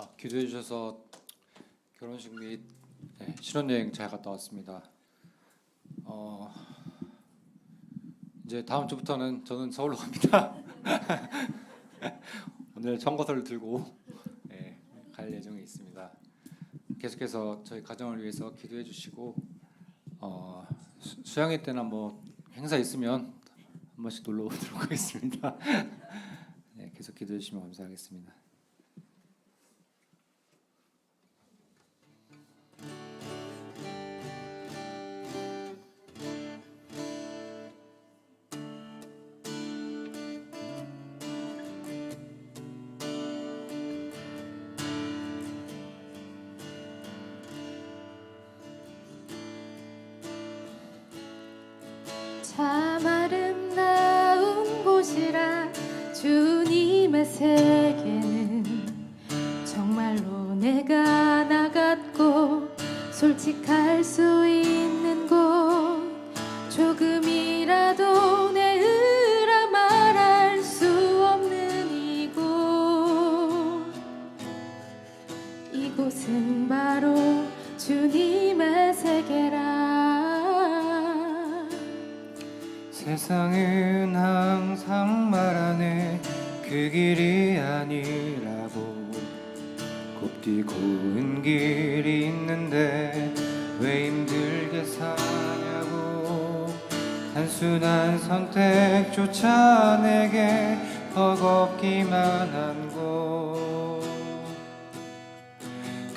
아, 기도해 주셔서 결혼식 및 네, 신혼여행 잘 갔다 왔습니다. 어, 이제 다음 주부터는 저는 서울로 갑니다. 오늘 청거서를 들고 네, 갈 예정에 있습니다. 계속해서 저희 가정을 위해서 기도해 주시고 어, 수- 수양회 때나 뭐 행사 있으면 한 번씩 놀러 오도록 하겠습니다. 네, 계속 기도해 주시면 감사하겠습니다. 참 아름다운 곳이라 주님의 세계는 정말로 내가 나갔고 솔직할 수 있는 곳. 조금이라도 내 의라 말할 수 없는 이곳. 이곳은 바로 주님의 세계라 세상은 항상 말하네. 그 길이 아니라고. 곱디 고운 길이 있는데 왜 힘들게 사냐고. 단순한 선택조차 내게 버겁기만 한 곳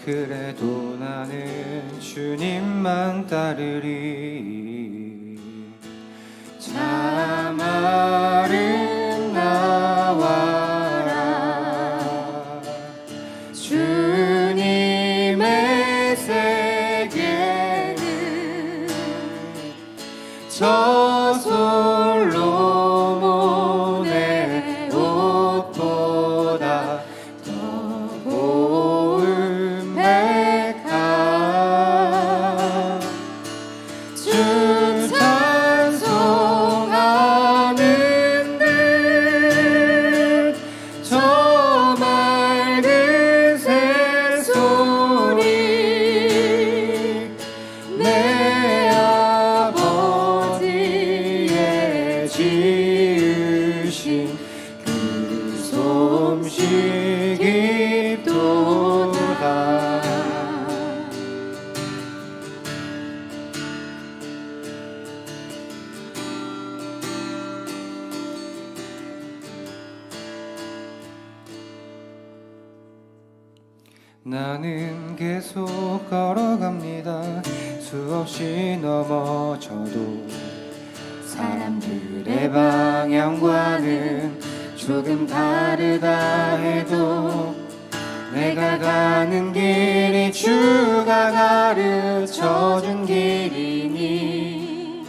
그래도 나는 주님만 따르리 저 솔로몬의 옷보다 더 솜씨 깊도다 나는 계속 걸어갑니다. 수없이 넘어져도 사람들의 방향과는 조금 다르다 해도 내가 가는 길이 주가 가르쳐 준 길이니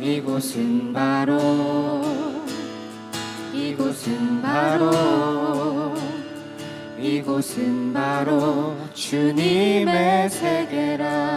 이곳은 바로 이곳은 바로 이곳은 바로 주님의 세계라